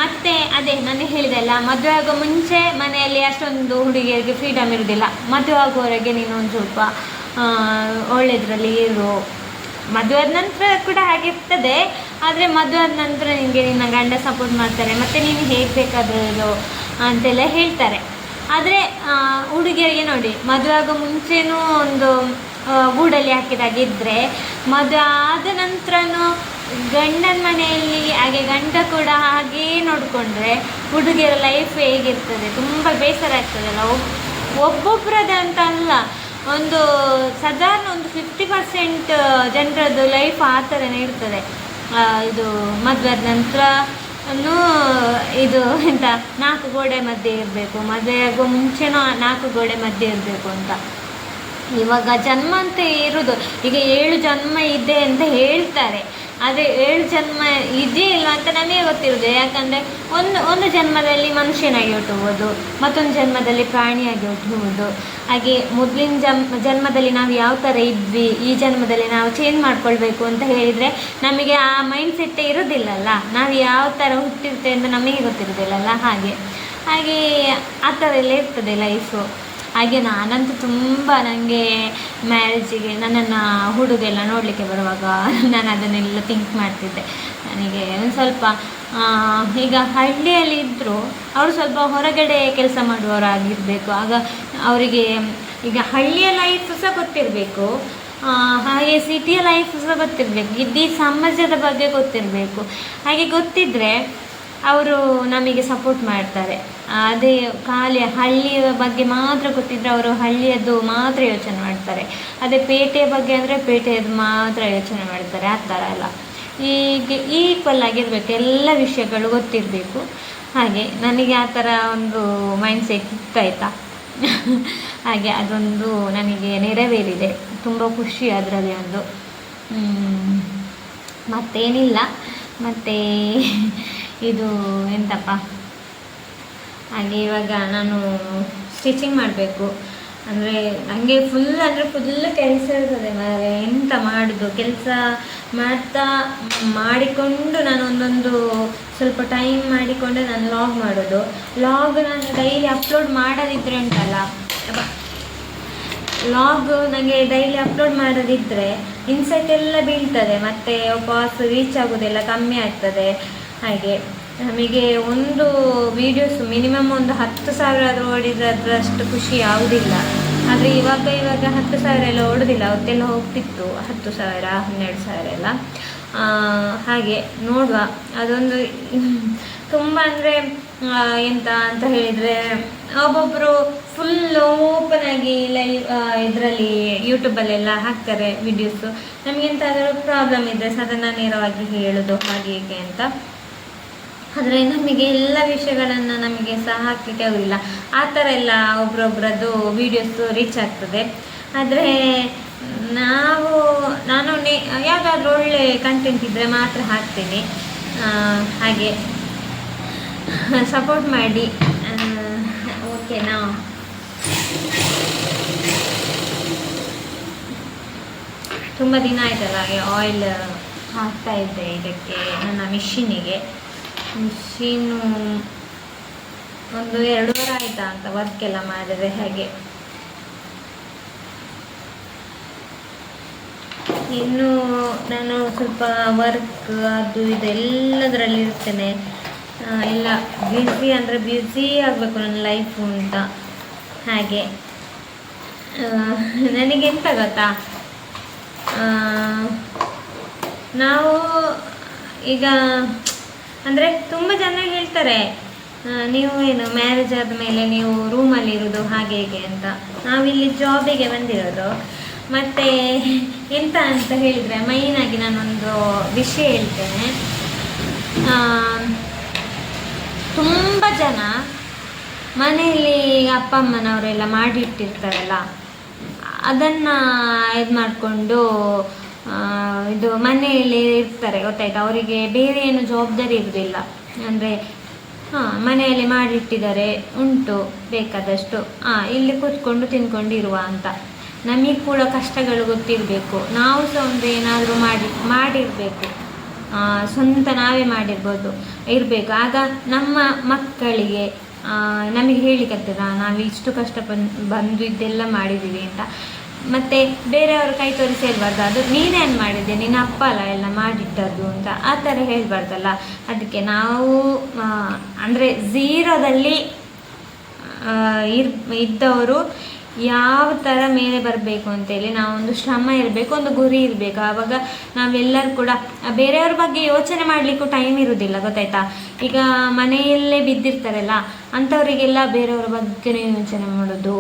ಮತ್ತೆ ಅದೇ, ನಾನು ಹೇಳಿದೆಲ್ಲ, ಮದುವೆ ಆಗೋ ಮುಂಚೆ ಮನೆಯಲ್ಲಿ ಅಷ್ಟೊಂದು ಹುಡುಗಿಯರಿಗೆ ಫ್ರೀಡಮ್ ಇರೋದಿಲ್ಲ. ಮದುವೆ ಆಗೋವರೆಗೆ ನೀನು ಒಂದು ಸ್ವಲ್ಪ ಒಳ್ಳೆಯದ್ರಲ್ಲಿ ಇರು. ಮದುವೆ ಆದ ನಂತರ ಕೂಡ ಹಾಗಿರ್ತದೆ ಆದರೆ ಮದುವೆ ಆದ ನಂತರ ನಿನಗೆ ನಿನ್ನ ಗಂಡ ಸಪೋರ್ಟ್ ಮಾಡ್ತಾರೆ. ಮತ್ತು ನೀನು ಹೇಗೆ ಬೇಕಾದರೂ ಅಂತೆಲ್ಲ ಹೇಳ್ತಾರೆ. ಆದರೆ ಹುಡುಗಿಯರಿಗೆ ನೋಡಿ, ಮದುವೆ ಆಗೋ ಮುಂಚೆನೂ ಒಂದು ಗೂಡಲ್ಲಿ ಹಾಕಿದಾಗಿದ್ದರೆ ಮದುವೆ ಆದ ನಂತರನೂ ಗಂಡನ ಮನೆಯಲ್ಲಿ, ಹಾಗೆ ಗಂಡ ಕೂಡ ಹಾಗೇ ನೋಡಿಕೊಂಡ್ರೆ ಹುಡುಗಿಯರ ಲೈಫ್ ಹೇಗಿರ್ತದೆ, ತುಂಬ ಬೇಸರ ಆಗ್ತದಲ್ಲ. ಒಬ್ ಒಬ್ಬೊಬ್ಬರದ ಅಂತ ಅಲ್ಲ, ಒಂದು ಸಾಧಾರಣ ಒಂದು ಫಿಫ್ಟಿ ಪರ್ಸೆಂಟ್ ಜನರದ್ದು ಲೈಫ್ ಆ ಥರನೇ ಇರ್ತದೆ. ಇದು ಮದುವೆ ಆದ ನಂತರ ಇದು ಎಂತ ನಾಲ್ಕು ಗೋಡೆ ಮಧ್ಯೆ ಇರಬೇಕು. ಮದುವೆ ಆಗೋ ಮುಂಚೆನೂ ನಾಲ್ಕು ಗೋಡೆ ಮಧ್ಯೆ ಇರಬೇಕು ಅಂತ. ಇವಾಗ ಜನ್ಮ ಅಂತ ಇರೋದು. ಈಗ ಏಳು ಜನ್ಮ ಇದೆ ಅಂತ ಹೇಳ್ತಾರೆ. ಆದರೆ ಏಳು ಜನ್ಮ ಇದೇ ಇಲ್ಲ ಅಂತ ನಮಗೆ ಗೊತ್ತಿರೋದು. ಯಾಕಂದರೆ ಒಂದು ಒಂದು ಜನ್ಮದಲ್ಲಿ ಮನುಷ್ಯನಾಗಿ ಹುಟ್ಟುವುದು, ಮತ್ತೊಂದು ಜನ್ಮದಲ್ಲಿ ಪ್ರಾಣಿಯಾಗಿ ಹುಟ್ಟುವುದು. ಹಾಗೆ ಮೊದಲಿನ ಜನ್ಮ ಜನ್ಮದಲ್ಲಿ ನಾವು ಯಾವ ಥರ ಇದ್ವಿ, ಈ ಜನ್ಮದಲ್ಲಿ ನಾವು ಚೇಂಜ್ ಮಾಡ್ಕೊಳ್ಬೇಕು ಅಂತ ಹೇಳಿದರೆ ನಮಗೆ ಆ ಮೈಂಡ್ ಸೆಟ್ಟೇ ಇರೋದಿಲ್ಲಲ್ಲ. ನಾವು ಯಾವ ಥರ ಹುಟ್ಟಿರ್ತೇವೆ ಅಂತ ನಮಗೆ ಗೊತ್ತಿರೋದಿಲ್ಲಲ್ಲ ಹಾಗೆ. ಹಾಗೆ ಆ ಥರ ಎಲ್ಲ ಇರ್ತದೆ ಲೈಫು ಹಾಗೆ ನಾನಂತೂ ತುಂಬ ನನಗೆ ಮ್ಯಾರೇಜಿಗೆ ನನ್ನನ್ನು ಹುಡುಗೆಲ್ಲ ನೋಡಲಿಕ್ಕೆ ಬರುವಾಗ ನಾನು ಅದನ್ನೆಲ್ಲ ಥಿಂಕ್ ಮಾಡ್ತಿದ್ದೆ. ನನಗೆ ಒಂದು ಸ್ವಲ್ಪ ಈಗ ಹಳ್ಳಿಯಲ್ಲಿ ಇದ್ದರೂ ಅವರು ಸ್ವಲ್ಪ ಹೊರಗಡೆ ಕೆಲಸ ಮಾಡುವವರಾಗಿರಬೇಕು. ಆಗ ಅವರಿಗೆ, ಈಗ ಹಳ್ಳಿಯ ಲೈಫ್ ಸಹ ಗೊತ್ತಿರಬೇಕು. ಹಾಗೆ ಸಿಟಿಯ ಲೈಫ್ ಸಹ ಗೊತ್ತಿರಬೇಕು. ಇಡೀ ಸಮಾಜದ ಬಗ್ಗೆ ಗೊತ್ತಿರಬೇಕು. ಹಾಗೆ ಗೊತ್ತಿದ್ದರೆ ಅವರು ನಮಗೆ ಸಪೋರ್ಟ್ ಮಾಡ್ತಾರೆ. ಅದೇ ಖಾಲಿ ಹಳ್ಳಿಯ ಬಗ್ಗೆ ಮಾತ್ರ ಗೊತ್ತಿದ್ದರೆ ಅವರು ಹಳ್ಳಿಯದ್ದು ಮಾತ್ರ ಯೋಚನೆ ಮಾಡ್ತಾರೆ. ಅದೇ ಪೇಟೆಯ ಬಗ್ಗೆ ಅಂದರೆ ಪೇಟೆಯದ್ದು ಮಾತ್ರ ಯೋಚನೆ ಮಾಡ್ತಾರೆ, ಆ ಥರ ಎಲ್ಲ ಹೀಗೆ ಈಕ್ವಲ್ ಆಗಿರಬೇಕು, ಎಲ್ಲ ವಿಷಯಗಳು ಗೊತ್ತಿರಬೇಕು. ಹಾಗೆ ನನಗೆ ಆ ಥರ ಒಂದು ಮೈಂಡ್ ಸೆಟ್ ಇತ್ತಾಯ್ತಾ ಹಾಗೆ ಅದೊಂದು ನನಗೆ ನೆರವೇರಿದೆ. ತುಂಬ ಖುಷಿ ಅದರಲ್ಲಿ ಒಂದು. ಮತ್ತೇನಿಲ್ಲ. ಮತ್ತು ಇದು ಎಂತಪ್ಪ? ಹಾಗೆ ಇವಾಗ ನಾನು ಸ್ಟಿಚಿಂಗ್ ಮಾಡಬೇಕು. ಅಂದರೆ ನನಗೆ ಫುಲ್ ಅಂದರೆ ಫುಲ್ ಕೆಲಸ ಇರ್ತದೆ ಮಾರೆ ಎಂತ ಮಾಡೋದು? ಕೆಲಸ ಮಾಡ್ತಾ ಮಾಡಿಕೊಂಡು ನಾನು ಒಂದೊಂದು ಸ್ವಲ್ಪ ಟೈಮ್ ಮಾಡಿಕೊಂಡೆ ನಾನು ಲಾಗ್ ಮಾಡೋದು. ಲಾಗ್ ನಾನು ಡೈಲಿ ಅಪ್ಲೋಡ್ ಮಾಡೋದಿದ್ರೆ ಉಂಟಲ್ಲ? ಲಾಗ್ ನನಗೆ ಡೈಲಿ ಅಪ್ಲೋಡ್ ಮಾಡೋದಿದ್ದರೆ ಇನ್ಸೈಟ್ ಎಲ್ಲ ಬೀಳ್ತದೆ. ಮತ್ತು ವಾಪಸ್ ರೀಚ್ ಆಗೋದೆಲ್ಲ ಕಮ್ಮಿ ಆಗ್ತದೆ. ಹಾಗೆ. ನಮಗೆ ಒಂದು ವೀಡಿಯೋಸ್ ಮಿನಿಮಮ್ ಒಂದು ಹತ್ತು ಸಾವಿರ ಆದರೂ ಓಡಿದರೆ ಅದರಷ್ಟು ಖುಷಿ ಯಾವುದಿಲ್ಲ. ಆದರೆ ಇವಾಗ ಇವಾಗ ಹತ್ತು ಸಾವಿರ ಎಲ್ಲ ಓಡೋದಿಲ್ಲ. ಅವತ್ತೆಲ್ಲ ಹೋಗ್ತಿತ್ತು. ಹತ್ತು ಸಾವಿರ, ಹನ್ನೆರಡು ಸಾವಿರ ಎಲ್ಲ. ಹಾಗೆ ನೋಡುವ. ಅದೊಂದು (laughs) ತುಂಬ ಅಂದರೆ ಎಂತ ಅಂತ ಹೇಳಿದರೆ ಒಬ್ಬೊಬ್ಬರು ಫುಲ್ ಓಪನ್ ಆಗಿ ಲೈವ್ ಇದರಲ್ಲಿ ಯೂಟ್ಯೂಬಲ್ಲೆಲ್ಲ ಹಾಕ್ತಾರೆ ವಿಡಿಯೋಸು ನಮಗೆ ಎಂತಾದರೂ ಪ್ರಾಬ್ಲಮ್ ಇದ್ದರೆ ಸದನ ನೇರವಾಗಿ ಹೇಳೋದು ಹೀಗೆ ಅಂತ. ಆದರೆ ನಮಗೆ ಎಲ್ಲ ವಿಷಯಗಳನ್ನು ನಮಗೆ ಸಹ ಹಾಕಲಿಕ್ಕೆ ಆಗೋದಿಲ್ಲ. ಆ ಥರ ಎಲ್ಲ ಒಬ್ರೊಬ್ರದ್ದು ವೀಡಿಯೋಸು ರೀಚ್ ಆಗ್ತದೆ. ಆದರೆ ನಾವು, ನಾನು ನೇ, ಯಾವುದಾದ್ರೂ ಒಳ್ಳೆ ಕಂಟೆಂಟ್ ಇದ್ದರೆ ಮಾತ್ರ ಹಾಕ್ತೇನೆ. ಹಾಗೆ. ಸಪೋರ್ಟ್ ಮಾಡಿ. ಓಕೆನಾ ತುಂಬ ದಿನ ಆಯ್ತಲ್ಲ ಆಯಿಲ್ ಹಾಕ್ತಾ ಇದ್ದೆ ಇದಕ್ಕೆ, ನನ್ನ ಮಿಷಿನಿಗೆ ಮಿಷಿನು ಒಂದು ಎರಡು ವಾರ ಆಯ್ತಾ ಅಂತ ವರ್ಕ್ ಎಲ್ಲ ಮಾಡಿದ್ರೆ ಹಾಗೆ. ಇನ್ನು ನಾನು ಸ್ವಲ್ಪ ವರ್ಕ್ ಅದು ಇದೆಲ್ಲದರಲ್ಲಿ ಇರ್ತೇನೆ. ಎಲ್ಲ ಬ್ಯುಸಿ ಅಂದರೆ ಬ್ಯುಸಿ ಆಗಬೇಕು ನನ್ನ ಲೈಫು ಅಂತ. ಹಾಗೆ. ನನಗೆ ನನಗೆಂತ ಗೊತ್ತಾ? ನಾವು ಈಗ ಅಂದರೆ ತುಂಬ ಜನ ಹೇಳ್ತಾರೆ ನೀವು ಏನು ಮ್ಯಾರೇಜ್ ಆದ ಮೇಲೆ ನೀವು ರೂಮಲ್ಲಿ ಇರೋದು ಹಾಗೆ ಹೀಗೆ ಅಂತ. ನಾವಿಲ್ಲಿ ಜಾಬಿಗೆ ಬಂದಿರೋದು. ಮತ್ತು ಎಂತ ಅಂತ ಹೇಳಿದರೆ ಮೈನಾಗಿ ನಾನೊಂದು ವಿಷಯ ಹೇಳ್ತೇನೆ. ತುಂಬ ಜನ ಮನೆಯಲ್ಲಿ ಅಪ್ಪ ಅಮ್ಮನವರೆಲ್ಲ ಮಾಡಿಟ್ಟಿರ್ತಾರಲ್ಲ ಅದನ್ನು ಇದು ಮಾಡಿಕೊಂಡು ಇದು ಮನೆಯಲ್ಲಿ ಇರ್ತಾರೆ, ಗೊತ್ತಾಯ್ತು? ಅವರಿಗೆ ಬೇರೆ ಏನು ಜವಾಬ್ದಾರಿ ಇರೋದಿಲ್ಲ ಅಂದರೆ, ಹಾಂ, ಮನೆಯಲ್ಲಿ ಮಾಡಿಟ್ಟಿದ್ದಾರೆ, ಉಂಟು, ಬೇಕಾದಷ್ಟು. ಹಾಂ ಇಲ್ಲಿ ಕೂತ್ಕೊಂಡು ತಿನ್ಕೊಂಡು ಇರುವ ಅಂತ. ನಮಗೆ ಕೂಡ ಕಷ್ಟಗಳು ಗೊತ್ತಿರಬೇಕು. ನಾವು ಸಹ ಒಂದು ಏನಾದರೂ ಮಾಡಿ, ಮಾಡಿರಬೇಕು. ಸ್ವಂತ ನಾವೇ ಮಾಡಿರ್ಬೋದು, ಇರಬೇಕು. ಆಗ ನಮ್ಮ ಮಕ್ಕಳಿಗೆ ನಮಗೆ ಹೇಳಿಕತ್ತದ ನಾವು ಇಷ್ಟು ಕಷ್ಟ ಬಂದು ಇದೆಲ್ಲ ಮಾಡಿದ್ದೀವಿ ಅಂತ. ಮತ್ತು ಬೇರೆಯವರು ಕೈ ತೋರಿಸಿ ಹೇಳ್ಬಾರ್ದು. ಅದು ನೀನೇನು ಮಾಡಿದ್ದೆ ನಿನ್ನ ಅಪ್ಪ ಅಲ್ಲ, ಎಲ್ಲ ಮಾಡಿಟ್ಟದ್ದು ಅಂತ ಆ ಥರ ಹೇಳ್ಬಾರ್ದಲ್ಲ. ಅದಕ್ಕೆ ನಾವು ಅಂದರೆ ಝೀರೋದಲ್ಲಿ ಇರ್, ಇದ್ದವರು ಯಾವ ಥರ ಮೇಲೆ ಬರಬೇಕು ಅಂತೇಳಿ ನಾವೊಂದು ಶ್ರಮ ಇರಬೇಕು, ಒಂದು ಗುರಿ ಇರಬೇಕು. ಆವಾಗ ನಾವೆಲ್ಲರೂ ಕೂಡ ಬೇರೆಯವ್ರ ಬಗ್ಗೆ ಯೋಚನೆ ಮಾಡಲಿಕ್ಕೂ ಟೈಮ್ ಇರೋದಿಲ್ಲ, ಗೊತ್ತಾಯ್ತಾ? ಈಗ ಮನೆಯಲ್ಲೇ ಬಿದ್ದಿರ್ತಾರಲ್ಲ, ಅಂಥವರಿಗೆಲ್ಲ ಬೇರೆಯವ್ರ ಬಗ್ಗೆನೇ ಯೋಚನೆ ಮಾಡೋದು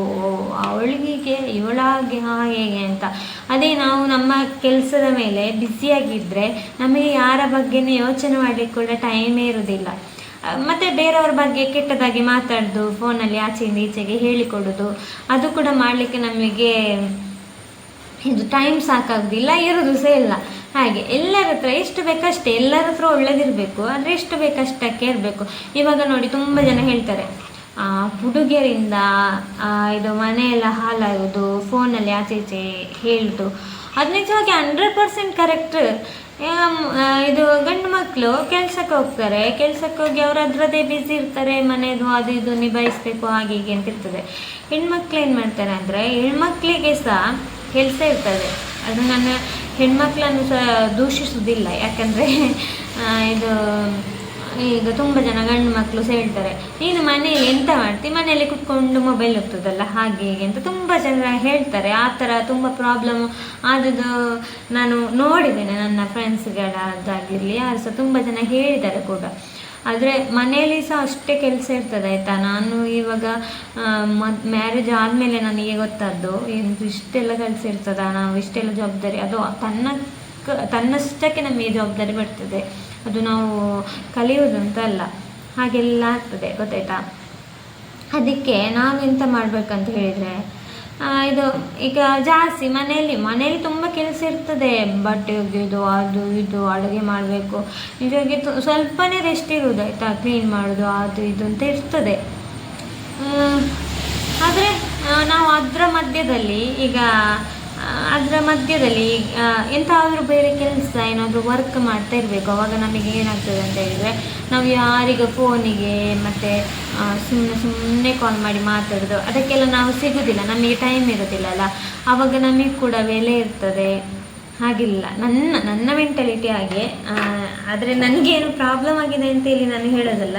ಅವಳಿಗೆ, ಇವಳಾಗೆ ಹೇಗೆ ಅಂತ. ಅದೇ ನಾವು ನಮ್ಮ ಕೆಲಸದ ಮೇಲೆ ಬ್ಯುಸಿಯಾಗಿದ್ದರೆ ನಮಗೆ ಯಾರ ಬಗ್ಗೆನೇ ಯೋಚನೆ ಮಾಡಲಿಕ್ಕೆ ಕೂಡ ಟೈಮೇ ಇರೋದಿಲ್ಲ. ಮತ್ತು ಬೇರೆಯವ್ರ ಬಗ್ಗೆ ಕೆಟ್ಟದಾಗಿ ಮಾತಾಡೋದು, ಫೋನಲ್ಲಿ ಆಚೆಯಿಂದ ಈಚೆಗೆ ಹೇಳಿಕೊಡೋದು, ಅದು ಕೂಡ ಮಾಡಲಿಕ್ಕೆ ನಮಗೆ ಇದು ಟೈಮ್ ಸಾಕಾಗೋದಿಲ್ಲ ಇರೋದು ಸಹ ಇಲ್ಲ. ಹಾಗೆ ಎಲ್ಲರ ಹತ್ರ ಎಷ್ಟು ಬೇಕಷ್ಟೇ ಎಲ್ಲರ ಹತ್ರ ಒಳ್ಳೇದಿರಬೇಕು, ಆದರೆ ಎಷ್ಟು ಬೇಕಷ್ಟಕ್ಕೆ ಇರಬೇಕು. ಇವಾಗ ನೋಡಿ ತುಂಬ ಜನ ಹೇಳ್ತಾರೆ ಹುಡುಗಿಯರಿಂದ ಇದು ಮನೆಯೆಲ್ಲ ಹಾಲಾಗೋದು ಫೋನಲ್ಲಿ ಆಚೆ ಈಚೆ ಹೇಳೋದು. ಅದು ನಿಜವಾಗಿ ಹಂಡ್ರೆಡ್ ಪರ್ಸೆಂಟ್ ಕರೆಕ್ಟ್ ಇದು ಗಂಡು ಮಕ್ಕಳು ಕೆಲ್ಸಕ್ಕೆ ಹೋಗ್ತಾರೆ. ಕೆಲ್ಸಕ್ಕೆ ಹೋಗಿ ಅವ್ರ ಅದರದ್ದೇ ಬ್ಯುಸಿ ಇರ್ತಾರೆ, ಮನೆದು ಅದು ಇದು ನಿಭಾಯಿಸ್ಬೇಕು, ಹಾಗೆ ಹೀಗೆ ಅಂತ ಇರ್ತದೆ. ಹೆಣ್ಮಕ್ಳು ಏನು ಮಾಡ್ತಾರೆ ಅಂದರೆ, ಹೆಣ್ಮಕ್ಳಿಗೆ ಸಹ ಕೆಲಸ ಇರ್ತದೆ. ಅದು ನನ್ನ ಹೆಣ್ಮಕ್ಳನ್ನು ಸಹ ದೂಷಿಸುವುದಿಲ್ಲ. ಯಾಕಂದರೆ ಇದು ಈಗ ತುಂಬ ಜನ ಗಂಡು ಮಕ್ಕಳು ಹೇಳ್ತಾರೆ ನೀನು ಮನೆಯಲ್ಲಿ ಎಂತ ಮಾಡ್ತಿ? ಮನೆಯಲ್ಲಿ ಕುತ್ಕೊಂಡು ಮೊಬೈಲ್ ಹೋಗ್ತದಲ್ಲ ಹಾಗೆ ಹೀಗೆ ಅಂತ ತುಂಬ ಜನ ಹೇಳ್ತಾರೆ. ಆ ಥರ ತುಂಬ ಪ್ರಾಬ್ಲಮ್ ಆದದ್ದು ನಾನು ನೋಡಿದ್ದೇನೆ ನನ್ನ ಫ್ರೆಂಡ್ಸ್ಗಳದ್ದಾಗಿರಲಿ ಯಾರು ಸಹ ತುಂಬ ಜನ ಹೇಳಿದ್ದಾರೆ ಕೂಡ. ಆದರೆ ಮನೆಯಲ್ಲಿ ಸಹ ಅಷ್ಟೇ ಕೆಲಸ ಇರ್ತದೆ, ಆಯಿತಾ? ನಾನು ಇವಾಗ ಮದ್ ಮ್ಯಾರೇಜ್ ಆದಮೇಲೆ ನನಗೆ ಗೊತ್ತಾದ್ದು ಏನು ಇಷ್ಟೆಲ್ಲ ಕೆಲಸ ಇರ್ತದ? ನಾವು ಇಷ್ಟೆಲ್ಲ ಜವಾಬ್ದಾರಿ, ಅದು ತನ್ನ ತನ್ನಷ್ಟಕ್ಕೆ ನಮಗೆ ಜವಾಬ್ದಾರಿ ಬರ್ತದೆ. ಅದು ನಾವು ಕಲಿಯೋದು ಅಂತ ಅಲ್ಲ. ಹಾಗೆಲ್ಲ ಆಗ್ತದೆ, ಗೊತ್ತಾಯ್ತಾ? ಅದಕ್ಕೆ ನಾವೆಂತ ಮಾಡ್ಬೇಕಂತ ಹೇಳಿದರೆ ಇದು ಈಗ ಜಾಸ್ತಿ ಮನೆಯಲ್ಲಿ ಮನೆಯಲ್ಲಿ ತುಂಬ ಕೆಲಸ ಇರ್ತದೆ. ಬಟ್ಟೆ ಒಗೆಯೋದು ಅದು ಇದು, ಅಡುಗೆ ಮಾಡಬೇಕು. ನಿಜವಾಗಿ ಸ್ವಲ್ಪನೇ ರೆಸ್ಟ್ ಇರುವುದು, ಆಯಿತಾ? ಕ್ಲೀನ್ ಮಾಡೋದು ಅದು ಇದು ಅಂತ ಇರ್ತದೆ. ಆದರೆ ನಾವು ಅದರ ಮಧ್ಯದಲ್ಲಿ ಈಗ ಅದರ ಮಧ್ಯದಲ್ಲಿ ಎಂಥಾದರೂ ಬೇರೆ ಕೆಲಸ, ಏನಾದರೂ ವರ್ಕ್ ಮಾಡ್ತಾ ಇರಬೇಕು. ಅವಾಗ ನಮಗೆ ಏನಾಗ್ತದೆ ಅಂತ ಹೇಳಿದರೆ, ನಾವು ಯಾರಿಗ ಫೋನಿಗೆ ಮತ್ತು ಸುಮ್ಮನೆ ಸುಮ್ಮನೆ ಕಾಲ್ ಮಾಡಿ ಮಾತಾಡೋದು. ಅದಕ್ಕೆಲ್ಲ ನಾವು ಸಿಗೋದಿಲ್ಲ. ನಮಗೆ ಟೈಮ್ ಇರೋದಿಲ್ಲ ಅಲ್ಲ. ಆವಾಗ ನಮಗೆ ಕೂಡ ಬೆಲೆ ಇರ್ತದೆ. ಹಾಗಿಲ್ಲ. ನನ್ನ ನನ್ನ ಮೆಂಟಾಲಿಟಿ ಹಾಗೆ ಆದರೆ ನನಗೇನು ಪ್ರಾಬ್ಲಮ್ ಆಗಿದೆ ಅಂತೇಳಿ ನಾನು ಹೇಳೋದಲ್ಲ.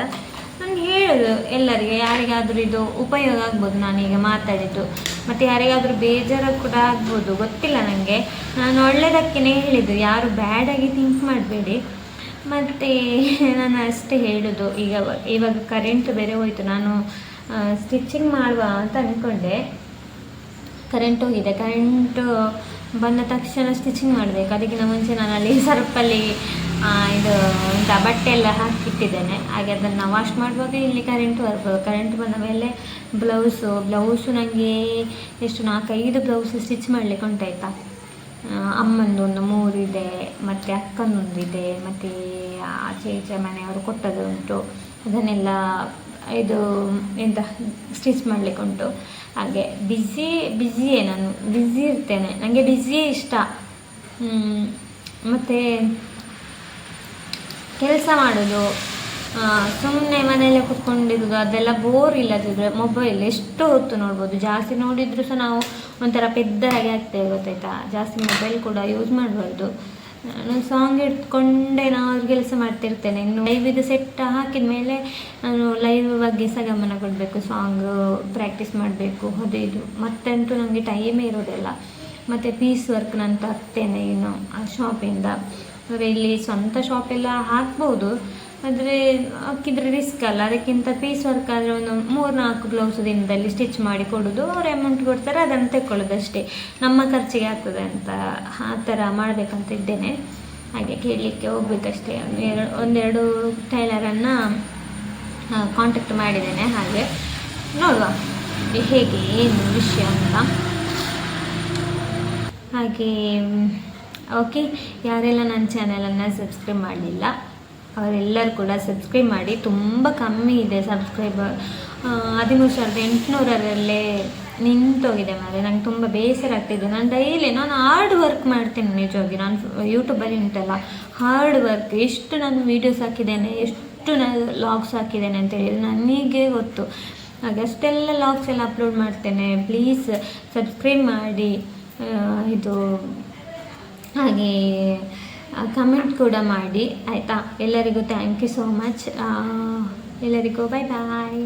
ಹೇಳೋದು ಎಲ್ಲರಿಗೆ ಯಾರಿಗಾದರೂ ಇದು ಉಪಯೋಗ ಆಗ್ಬೋದು. ನಾನೀಗ ಮಾತಾಡಿದ್ದು. ಮತ್ತು ಯಾರಿಗಾದರೂ ಬೇಜಾರು ಕೂಡ ಆಗ್ಬೋದು. ಗೊತ್ತಿಲ್ಲ ನನಗೆ ನಾನು ಒಳ್ಳೆಯದಕ್ಕೇ ಹೇಳಿದ್ದು. ಯಾರು ಬ್ಯಾಡಾಗಿ ಥಿಂಕ್ ಮಾಡಬೇಡಿ. ಮತ್ತು ನಾನು ಅಷ್ಟೇ ಹೇಳೋದು. ಈಗ ಇವಾಗ ಕರೆಂಟ್ ಬೇರೆ ಹೋಯಿತು. ನಾನು ಸ್ಟಿಚಿಂಗ್ ಮಾಡುವ ಅಂತ ಅಂದ್ಕೊಂಡೆ ಕರೆಂಟ್ ಹೋಗಿದೆ. ಕರೆಂಟು ಬಂದ ತಕ್ಷಣ ಸ್ಟಿಚಿಂಗ್ ಮಾಡಬೇಕು. ಅದಕ್ಕಿಂತ ಮುಂಚೆ ನಾನು ಅಲ್ಲಿ ಸರ್ಪಲ್ಲಿ ಇದು ಒಂದು ಬಟ್ಟೆ ಎಲ್ಲ ಹಾಕಿಟ್ಟಿದ್ದೇನೆ. ಹಾಗೆ ಅದನ್ನು ವಾಶ್ ಮಾಡುವಾಗ ಇಲ್ಲಿ ಕರೆಂಟ್ ಬರ್ಬೋದು ಕರೆಂಟ್ ಬಂದ ಮೇಲೆ ಬ್ಲೌಸು ಬ್ಲೌಸು ನನಗೆ ಎಷ್ಟು ನಾಲ್ಕೈದು ಬ್ಲೌಸ್ ಸ್ಟಿಚ್ ಮಾಡಲಿಕ್ಕೆ ಉಂಟಾಯ್ತಾ? ಅಮ್ಮಂದು ಒಂದು ಇದೆ, ಮತ್ತು ಅಕ್ಕನೊಂದಿದೆ ಮತ್ತು ಆಚೆ ಈಚೆ ಮನೆಯವರು ಕೊಟ್ಟದ್ದು ಉಂಟು. ಅದನ್ನೆಲ್ಲ ಇದು ಎಂತ ಸ್ಟಿಚ್ ಮಾಡಲಿಕ್ಕೆ ಉಂಟು. ಹಾಗೆ ಬ್ಯುಸಿ ಬ್ಯುಸಿಯೇ ನಾನು ಬ್ಯುಸಿ ಇರ್ತೇನೆ. ನನಗೆ ಬ್ಯುಸಿಯೇ ಇಷ್ಟ. ಮತ್ತು ಕೆಲಸ ಮಾಡೋದು ಸುಮ್ಮನೆ ಮನೆಯಲ್ಲೇ ಕುತ್ಕೊಂಡಿರೋದು, ಅದೆಲ್ಲ ಬೋರ್ ಇಲ್ಲದಿದ್ರೆ ಮೊಬೈಲ್ ಎಷ್ಟು ಹೊತ್ತು ನೋಡ್ಬೋದು? ಜಾಸ್ತಿ ನೋಡಿದರೂ ಸಹ ನಾವು ಒಂಥರ ಪೆದ್ದರಾಗಿ ಆಗ್ತೇವೆ, ಗೊತ್ತಾಯ್ತಾ? ಜಾಸ್ತಿ ಮೊಬೈಲ್ ಕೂಡ ಯೂಸ್ ಮಾಡಬಾರ್ದು. ನಾನು ಸಾಂಗ್ ಇಟ್ಕೊಂಡೇ ನಾನು ಕೆಲಸ ಮಾಡ್ತಿರ್ತೇನೆ. ಇನ್ನು ಇದು ಸೆಟ್ ಹಾಕಿದ ಮೇಲೆ ನಾನು ಲೈವ್ ಬಗ್ಗೆ ಸಹ ಗಮನ ಕೊಡಬೇಕು ಸಾಂಗ್ ಪ್ರಾಕ್ಟೀಸ್ ಮಾಡಬೇಕು, ಅದೇ ಇದು. ಮತ್ತಂತೂ ನನಗೆ ಟೈಮೇ ಇರೋದಿಲ್ಲ. ಮತ್ತು ಪೀಸ್ ವರ್ಕ್ ನಾನು ತರ್ತೇನೆ ಇನ್ನು ಆ ಶಾಪಿಂದ ಅಂದರೆ ಇಲ್ಲಿ ಸ್ವಂತ ಶಾಪೆಲ್ಲ ಹಾಕ್ಬೋದು. ಆದರೆ ಹಾಕಿದರೆ ರಿಸ್ಕ್ ಅಲ್ಲ. ಅದಕ್ಕಿಂತ ಪೀಸ್ ವರ್ಕ್ ಆದರೆ ಒಂದು ಮೂರು ನಾಲ್ಕು ಬ್ಲೌಸ್ ದಿನದಲ್ಲಿ ಸ್ಟಿಚ್ ಮಾಡಿ ಕೊಡೋದು. ಅವ್ರು ಅಮೌಂಟ್ ಕೊಡ್ತಾರೆ, ಅದನ್ನು ತೆಕ್ಕೊಳ್ಳೋದು ಅಷ್ಟೇ ನಮ್ಮ ಖರ್ಚಿಗೆ ಆಗ್ತದೆ ಅಂತ ಆ ಥರ ಮಾಡಬೇಕಂತ ಇದ್ದೇನೆ. ಹಾಗೆ ಕೇಳಲಿಕ್ಕೆ ಹೋಗ್ಬೇಕಷ್ಟೇ. ಎರಡು, ಒಂದೆರಡು ಟೈಲರನ್ನು ಕಾಂಟ್ಯಾಕ್ಟ್ ಮಾಡಿದ್ದೇನೆ ಹಾಗೆ. ನೋಡುವ ಹೇಗೆ, ಏನು ವಿಷಯ ಅಂತ. ಹಾಗೆ ಓಕೆ ಯಾರೆಲ್ಲ ನನ್ನ ಚಾನಲನ್ನು ಸಬ್ಸ್ಕ್ರೈಬ್ ಮಾಡಲಿಲ್ಲ, ಅವರೆಲ್ಲರೂ ಕೂಡ ಸಬ್ಸ್ಕ್ರೈಬ್ ಮಾಡಿ. ತುಂಬ ಕಮ್ಮಿ ಇದೆ ಸಬ್ಸ್ಕ್ರೈಬರ್ ಹದಿಮೂರು ಸಾವಿರದ ಎಂಟುನೂರರಲ್ಲೇ ನಿಂತೋಗಿದೆ ಮಾರೆ. ನಂಗೆ ತುಂಬ ಬೇಸರ ಆಗ್ತಿದೆ. ನಾನು ಡೈಲಿ ನಾನು ಹಾರ್ಡ್ ವರ್ಕ್ ಮಾಡ್ತೀನಿ ನಿಜವಾಗಿ. ನಾನು ಯೂಟ್ಯೂಬಲ್ಲಿ ಉಂಟಲ್ಲ ಹಾರ್ಡ್ ವರ್ಕ್ ಎಷ್ಟು ನಾನು ವೀಡಿಯೋಸ್ ಹಾಕಿದ್ದೇನೆ, ಎಷ್ಟು ನಾನು ಲಾಗ್ಸ್ ಹಾಕಿದ್ದೇನೆ ಅಂತ ಹೇಳಿ ನನಗೆ ಗೊತ್ತು. ಹಾಗೆ ಅಷ್ಟೆಲ್ಲ ಲಾಗ್ಸ್ ಎಲ್ಲ ಅಪ್ಲೋಡ್ ಮಾಡ್ತೇನೆ. ಪ್ಲೀಸ್ ಸಬ್ಸ್ಕ್ರೈಬ್ ಮಾಡಿ. ಇದು ಹಾಗೆ ಕಮೆಂಟ್ ಕೂಡ ಮಾಡಿ. ಆಯಿತಾ? ಎಲ್ಲರಿಗೂ ಥ್ಯಾಂಕ್ ಯು ಸೋ ಮಚ್ ಎಲ್ಲರಿಗೂ ಬಾಯ್ ಬಾಯ್